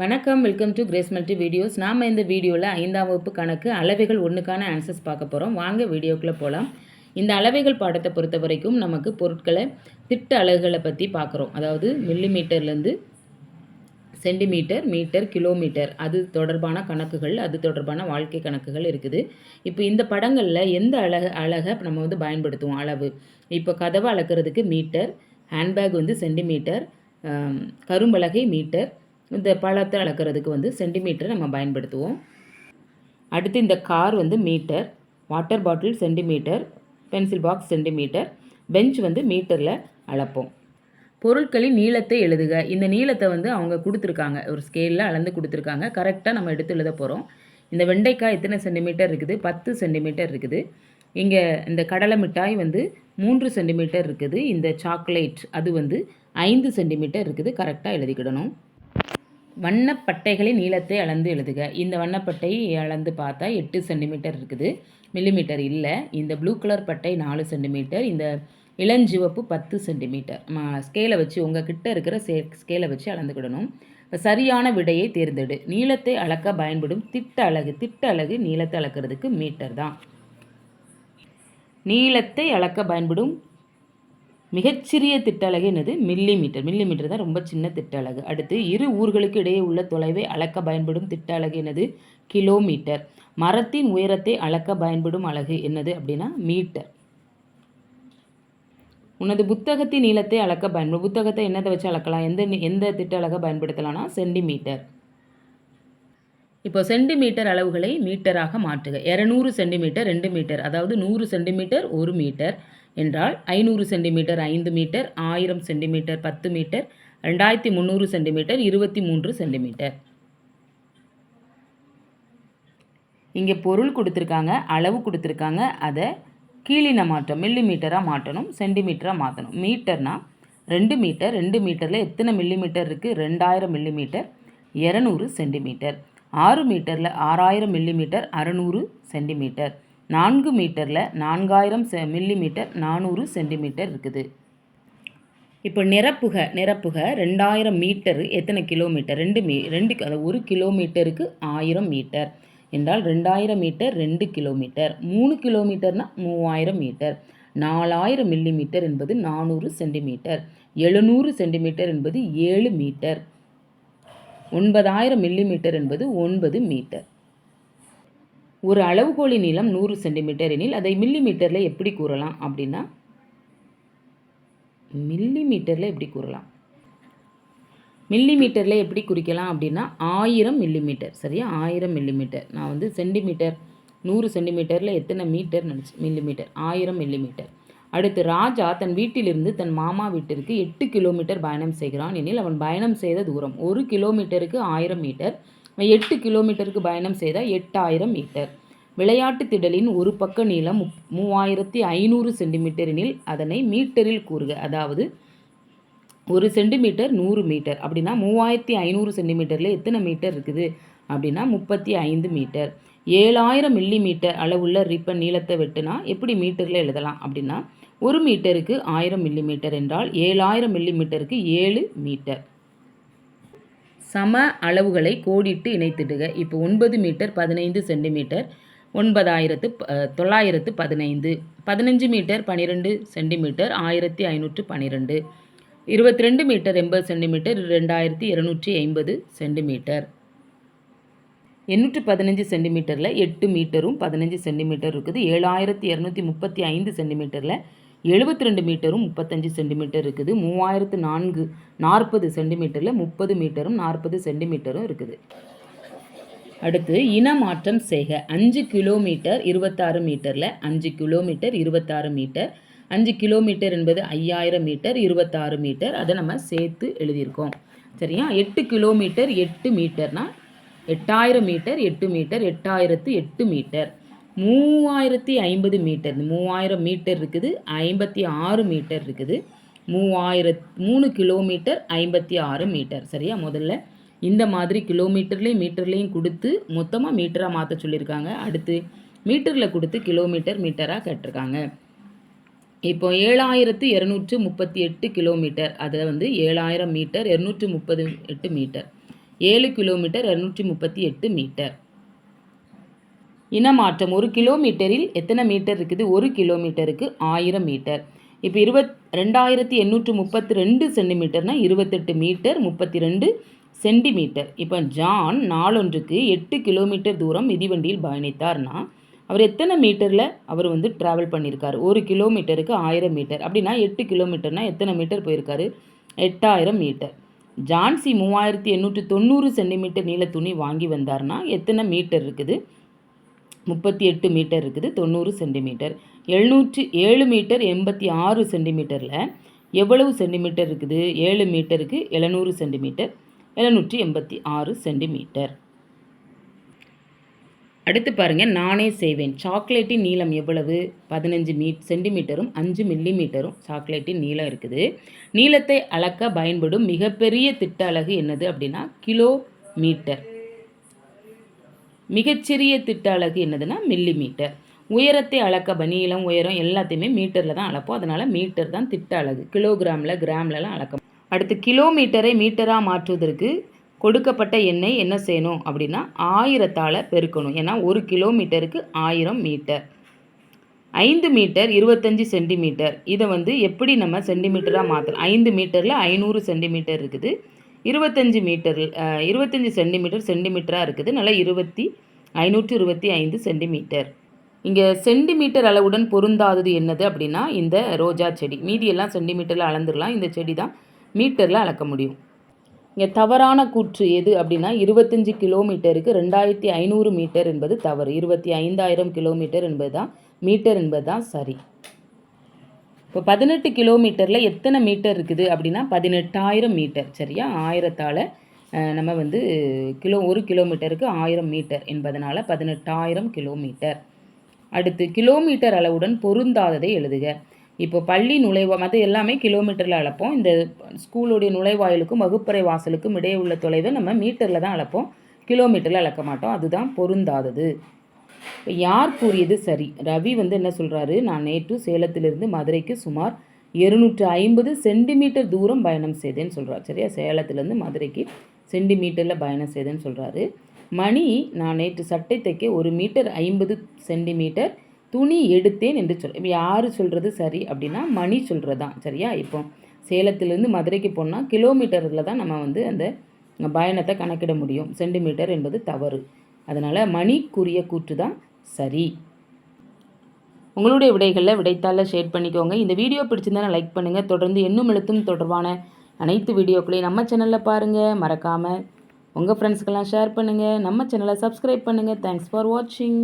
வணக்கம் welcome to Grace multi videos நாம் இந்த வீடியோவில் ஐந்தாம் வகுப்பு கணக்கு அளவைகள் ஒன்றுக்கான ஆன்சர்ஸ் பார்க்க போகிறோம் வாங்க வீடியோக்குள்ளே போகலாம் இந்த அளவைகள் பாடத்தை பொறுத்த வரைக்கும் நமக்கு பொருட்களை திட்ட அலகுகளை பற்றி பார்க்குறோம். அதாவது மில்லி மீட்டர்லேருந்து சென்டிமீட்டர் மீட்டர் கிலோமீட்டர் அது தொடர்பான கணக்குகள் அது தொடர்பான வாழ்க்கை கணக்குகள் இருக்குது. இப்போ இந்த படங்களில் எந்த அழக அழகை நம்ம வந்து பயன்படுத்துவோம்? அளவு. இப்போ கதவை அளக்கிறதுக்கு மீட்டர் ஹேண்ட்பேக் வந்து சென்டிமீட்டர் கரும்பலகை மீட்டர் இந்த பழத்தை அளக்கிறதுக்கு வந்து சென்டிமீட்டர் நம்ம பயன்படுத்துவோம். அடுத்து இந்த கார் வந்து metre. Water bottle centimetre pencil box centimetre bench வந்து மீட்டரில் அளப்போம். பொருட்களின் நீளத்தை எழுதுக. இந்த நீளத்தை வந்து அவங்க கொடுத்துருக்காங்க. ஒரு ஸ்கேலில் அளந்து கொடுத்துருக்காங்க. கரெக்டாக நம்ம எடுத்து எழுத போகிறோம் இந்த வெண்டைக்காய் எத்தனை சென்டிமீட்டர் இருக்குது? பத்து சென்டிமீட்டர் இருக்குது. இங்கே இந்த கடலை மிட்டாய் வந்து மூன்று சென்டிமீட்டர் இருக்குது. இந்த சாக்லேட் அது வந்து ஐந்து சென்டிமீட்டர் இருக்குது. கரெக்டாக எழுதிக்கிடணும். வண்ணப்பட்டைகளின் நீளத்தை அளந்து எழுதுக. இந்த வண்ணப்பட்டை அளந்து பார்த்தா எட்டு சென்டிமீட்டர் இருக்குது. மில்லிமீட்டர் இல்லை. இந்த ப்ளூ கலர் பட்டை நாலு சென்டிமீட்டர். இந்த இளஞ்சிவப்பு பத்து சென்டிமீட்டர். ஸ்கேலை வச்சு உங்கள் கிட்ட இருக்கிற சே ஸ்கேலை வச்சு அளந்துக்கிடணும் இப்போ சரியான விடையை தேர்ந்தெடு. நீளத்தை அளக்க பயன்படும் திட்ட அலகு. திட்ட அலகு நீளத்தை அளக்கிறதுக்கு மீட்டர் தான். நீளத்தை அளக்க பயன்படும் மிகச்சிறிய திட்டலகு என்னது? மில்லி மீட்டர் மில்லி மீட்டர் தான் ரொம்ப சின்ன திட்டலகு. அடுத்து இரு ஊர்களுக்கு இடையே உள்ள தொலைவை அளக்க பயன்படும் திட்ட அலகு என்னது? கிலோமீட்டர். மரத்தின் உயரத்தை அளக்க பயன்படும் அலகு என்னது அப்படின்னா மீட்டர். உனது புத்தகத்தின் நீளத்தை அளக்க பயன்படும் புத்தகத்தை என்னதை வச்சு அளக்கலாம்? எந்த எந்த திட்ட அலகை பயன்படுத்தலாம்னா சென்டிமீட்டர். இப்போ சென்டிமீட்டர் அளவுகளை மீட்டராக மாற்றுக. இரநூறு சென்டிமீட்டர் ரெண்டு மீட்டர். அதாவது நூறு சென்டிமீட்டர் ஒரு மீட்டர். என்றால் ஐநூறு சென்டிமீட்டர் ஐந்து மீட்டர் ஆயிரம் சென்டிமீட்டர் பத்து மீட்டர் ரெண்டாயிரத்தி முந்நூறு சென்டிமீட்டர் இருபத்தி மூன்று சென்டிமீட்டர். இங்கே பொருள் கொடுத்துருக்காங்க அளவு கொடுத்துருக்காங்க அதை கீழின மாற்றம் மில்லி மீட்டராக மாற்றணும் சென்டிமீட்டராக மாற்றணும். மீட்டர்னால் ரெண்டு மீட்டர் ரெண்டு மீட்டரில் எத்தனை மில்லி மீட்டர் இருக்குது ரெண்டாயிரம் மில்லி மீட்டர் இரநூறு சென்டிமீட்டர். ஆறு மீட்டரில் ஆறாயிரம் மில்லி மீட்டர் அறநூறு சென்டிமீட்டர். நான்கு மீட்டரில் நான்காயிரம் செ மில்லி மீட்டர் நானூறு சென்டிமீட்டர் இருக்குது. இப்போ நிரப்புக நிரப்புக. ரெண்டாயிரம் மீட்டர் எத்தனை கிலோமீட்டர்? ரெண்டு மீ ரெண்டு அதாவது ஒரு கிலோமீட்டருக்கு ஆயிரம் மீட்டர் என்றால் ரெண்டாயிரம் மீட்டர் ரெண்டு கிலோமீட்டர். மூணு கிலோமீட்டர்னா மூவாயிரம் மீட்டர். நாலாயிரம் மில்லி மீட்டர் என்பது நானூறு சென்டிமீட்டர். எழுநூறு சென்டிமீட்டர் என்பது ஏழு மீட்டர். ஒன்பதாயிரம் மில்லி மீட்டர் என்பது ஒன்பது மீட்டர். ஒரு அளவுகோலின் நீளம் நூறு சென்டிமீட்டர் எனில் அதை மில்லி மீட்டரில் எப்படி கூறலாம் அப்படின்னா மில்லி மீட்டரில் எப்படி கூறலாம்? மில்லி மீட்டரில் எப்படி குறிக்கலாம் அப்படின்னா ஆயிரம் மில்லி மீட்டர் சரியா? ஆயிரம் மில்லி மீட்டர் நான் வந்து சென்டிமீட்டர் நூறு சென்டிமீட்டரில் எத்தனை மீட்டர் நினச்சி மில்லி மீட்டர் ஆயிரம் மில்லி மீட்டர் அடுத்து ராஜா தன் வீட்டிலிருந்து தன் மாமா வீட்டிற்கு எட்டு கிலோமீட்டர் பயணம் செய்கிறான். எனில் அவன் பயணம் செய்த தூரம் ஒரு கிலோமீட்டருக்கு ஆயிரம் மீட்டர். எட்டு கிலோமீட்டருக்கு பயணம் செய்தால் எட்டாயிரம் மீட்டர். விளையாட்டு திடலின் ஒரு பக்க நீளம் மூவாயிரத்தி ஐநூறு சென்டிமீட்டரினில் அதனை மீட்டரில் கூறுக. அதாவது ஒரு சென்டிமீட்டர் நூறு மீட்டர். அப்படின்னா மூவாயிரத்தி ஐநூறு சென்டிமீட்டரில் எத்தனை மீட்டர் இருக்குது? அப்படின்னா முப்பத்தி ஐந்து மீட்டர். ஏழாயிரம் மில்லி மீட்டர் அளவுள்ள ரிப்பன் நீளத்தை வெட்டுனா எப்படி மீட்டரில் எழுதலாம்? அப்படின்னா ஒரு மீட்டருக்கு ஆயிரம் மில்லி மீட்டர் என்றால் ஏழாயிரம் மில்லி மீட்டருக்கு ஏழு மீட்டர். சம அளவுகளை கோடிட்டு இணைத்திடுக. இப்போ ஒன்பது மீட்டர் பதினைந்து சென்டிமீட்டர் ஒன்பதாயிரத்து தொள்ளாயிரத்து பதினைந்து. பதினஞ்சு மீட்டர் பன்னிரெண்டு சென்டிமீட்டர் ஆயிரத்தி ஐநூற்று பன்னிரெண்டு இருபத்தி ரெண்டு மீட்டர் எண்பது சென்டிமீட்டர் ரெண்டாயிரத்தி இருநூற்றி ஐம்பது சென்டிமீட்டர். எண்ணூற்று பதினஞ்சு சென்டிமீட்டரில் எட்டு மீட்டரும் பதினஞ்சு சென்டிமீட்டர் இருக்குது. ஏழாயிரத்தி இரநூத்தி முப்பத்தி ஐந்து சென்டிமீட்டரில் எழுபத்தி ரெண்டு மீட்டரும் முப்பத்தஞ்சு சென்டிமீட்டர் இருக்குது. மூவாயிரத்து நான்கு நாற்பது சென்டிமீட்டரில் முப்பது மீட்டரும் நாற்பது சென்டிமீட்டரும் இருக்குது. அடுத்து இனமாற்றம் செய்க. அஞ்சு கிலோமீட்டர் இருபத்தாறு மீட்டரில் அஞ்சு கிலோமீட்டர் இருபத்தாறு மீட்டர் அஞ்சு கிலோமீட்டர் என்பது ஐயாயிரம் மீட்டர் இருபத்தாறு மீட்டர். அதை நம்ம சேர்த்து எழுதியிருக்கோம். சரியா? எட்டு கிலோமீட்டர் எட்டு மீட்டர்னா எட்டாயிரம் மீட்டர் எட்டு மீட்டர் எட்டாயிரத்து எட்டு மீட்டர். மூவாயிரத்தி ஐம்பது மீட்டர். மூவாயிரம் மீட்டர் இருக்குது. ஐம்பத்தி ஆறு மீட்டர் இருக்குது. மூவாயிரத் மூணு கிலோமீட்டர் ஐம்பத்தி ஆறு மீட்டர். சரியா? முதல்ல இந்த மாதிரி கிலோமீட்டர்லேயும் மீட்டர்லேயும் கொடுத்து மொத்தமாக மீட்டராக மாற்ற சொல்லியிருக்காங்க. அடுத்து மீட்டரில் கொடுத்து கிலோமீட்டர் மீட்டராக கேட்டிருக்காங்க. இப்போ ஏழாயிரத்து இரநூற்று முப்பத்தி எட்டு கிலோமீட்டர். அதை வந்து ஏழாயிரம் மீட்டர் இரநூற்று முப்பது எட்டு மீட்டர். ஏழு கிலோமீட்டர் இரநூற்றி முப்பத்தி எட்டு மீட்டர். இனமாற்றம் ஒரு கிலோமீட்டரில் எத்தனை மீட்டர் இருக்குது? ஒரு கிலோமீட்டருக்கு ஆயிரம் மீட்டர். இப்போ இருபத் ரெண்டாயிரத்தி எண்ணூற்று முப்பத்தி ரெண்டு சென்டிமீட்டர்னால் இருபத்தெட்டு மீட்டர் முப்பத்தி ரெண்டு சென்டிமீட்டர். இப்போ ஜான் நாளொன்றுக்கு எட்டு கிலோமீட்டர் தூரம் மிதிவண்டியில் பயணித்தார்னா அவர் எத்தனை மீட்டரில் அவர் வந்து ட்ராவல் பண்ணியிருக்கார் ஒரு கிலோமீட்டருக்கு ஆயிரம் மீட்டர். அப்படின்னா எட்டு கிலோமீட்டர்னால் எத்தனை மீட்டர் போயிருக்காரு? எட்டாயிரம் மீட்டர். ஜான்சி மூவாயிரத்தி எண்ணூற்றி தொண்ணூறு சென்டிமீட்டர் நீள துணி வாங்கி வந்தார்னா எத்தனை மீட்டர் இருக்குது? முப்பத்தி எட்டு மீட்டர் இருக்குது தொண்ணூறு சென்டிமீட்டர். எழுநூற்றி ஏழு மீட்டர் எண்பத்தி ஆறு சென்டிமீட்டரில் எவ்வளவு சென்டிமீட்டர் இருக்குது? ஏழு மீட்டருக்கு எழுநூறு சென்டிமீட்டர் எழுநூற்றி எண்பத்தி ஆறு சென்டிமீட்டர். அடுத்து பாருங்கள் நானே செய்வேன். சாக்லேட்டின் நீளம் எவ்வளவு? பதினஞ்சு மீ சென்டிமீட்டரும் அஞ்சு மில்லி மீட்டரும் சாக்லேட்டின் நீளம் இருக்குது. நீளத்தை அளக்க பயன்படும் மிகப்பெரிய திட்ட அலகு என்னது அப்படின்னா கிலோ மீட்டர் மிகச்சிறிய திட்ட அலகு என்னதுன்னா மில்லி மீட்டர் உயரத்தை அளக்க பனியிலம் உயரம் எல்லாத்தையுமே மீட்டரில் தான் அளப்போம். அதனால் மீட்டர் தான் திட்ட அலகு. கிலோகிராமில் கிராம்லலாம் அளக்க அடுத்து கிலோமீட்டரை மீட்டராக மாற்றுவதற்கு கொடுக்கப்பட்ட எண்ணெய் என்ன செய்யணும் அப்படின்னா ஆயிரத்தால் பெருக்கணும். ஏன்னா ஒரு கிலோமீட்டருக்கு ஆயிரம் மீட்டர் ஐந்து மீட்டர் இருபத்தஞ்சி சென்டிமீட்டர் இதை வந்து எப்படி நம்ம சென்டிமீட்டராக மாற்றலாம் ஐந்து மீட்டரில் ஐநூறு சென்டிமீட்டர் இருக்குது. இருபத்தஞ்சி மீட்டர் இருபத்தஞ்சி சென்டிமீட்டர் சென்டிமீட்டராக இருக்குது. நல்லா இருபத்தி ஐநூற்றி இருபத்தி ஐந்து சென்டிமீட்டர். இங்கே சென்டிமீட்டர் அளவுடன் பொருந்தாதது என்னது அப்படின்னா இந்த ரோஜா செடி. மீதியெல்லாம் சென்டிமீட்டரில் அளந்துடலாம். இந்த செடி தான் மீட்டரில் அளக்க முடியும். இங்கே தவறான கூற்று எது அப்படின்னா இருபத்தஞ்சி கிலோமீட்டருக்கு ரெண்டாயிரத்தி ஐநூறு மீட்டர் என்பது தவறு. இருபத்தி ஐந்தாயிரம் கிலோமீட்டர் என்பது தான் மீட்டர் என்பது தான் சரி. இப்போ பதினெட்டு கிலோமீட்டரில் எத்தனை மீட்டர் இருக்குது அப்படின்னா பதினெட்டாயிரம் மீட்டர் சரியா? ஆயிரத்தால் நம்ம வந்து கிலோ ஒரு கிலோமீட்டருக்கு ஆயிரம் மீட்டர் என்பதனால் பதினெட்டாயிரம் கிலோமீட்டர். அடுத்து கிலோமீட்டர் அளவுடன் பொருந்தாததை எழுதுக. இப்போ பள்ளி நுழைவா மற்ற எல்லாமே கிலோமீட்டரில் அளப்போம். இந்த ஸ்கூலுடைய நுழைவாயிலுக்கும் வகுப்பறை வாசலுக்கும் இடையே உள்ள தொலைவை நம்ம மீட்டரில் தான் அளப்போம். கிலோமீட்டரில் அளக்க மாட்டோம். அதுதான் பொருந்தாதது. இப்போ யார் கூறியது சரி? ரவி வந்து என்ன சொல்கிறாரு நான் நேற்று சேலத்திலிருந்து மதுரைக்கு சுமார் இருநூற்று ஐம்பது சென்டிமீட்டர் தூரம் பயணம் செய்தேன்னு சொல்கிறார் சரியா? சேலத்துலேருந்து மதுரைக்கு சென்டிமீட்டரில் பயணம் செய்தேன்னு சொல்கிறாரு மணி நான் நேற்று சட்டை தைக்க ஒரு மீட்டர் ஐம்பது சென்டிமீட்டர் துணி எடுத்தேன் என்று சொல் இப்போ யார் சொல்கிறது சரி அப்படின்னா மணி சொல்கிறது தான் சரியா? இப்போ சேலத்திலேருந்து மதுரைக்கு போனால் கிலோமீட்டரில் தான் நம்ம வந்து அந்த பயணத்தை கணக்கிட முடியும். சென்டிமீட்டர் என்பது தவறு. அதனால் மணிக்குரிய கூற்று தான் சரி. உங்களுடைய விடைகளில் விடைத்தாளில் ஷேர் பண்ணிக்கோங்க. இந்த வீடியோ பிடிச்சிருந்தா லைக் பண்ணுங்கள் தொடர்ந்து எண்ணும் எழுத்தும் தொடர்பான அனைத்து வீடியோக்களையும் நம்ம சேனலில் பாருங்கள் மறக்காமல் உங்கள் ஃப்ரெண்ட்ஸ்க்கெல்லாம் ஷேர் பண்ணுங்கள் நம்ம சேனலை சப்ஸ்கிரைப் பண்ணுங்கள் தேங்க்ஸ் ஃபார் வாட்சிங்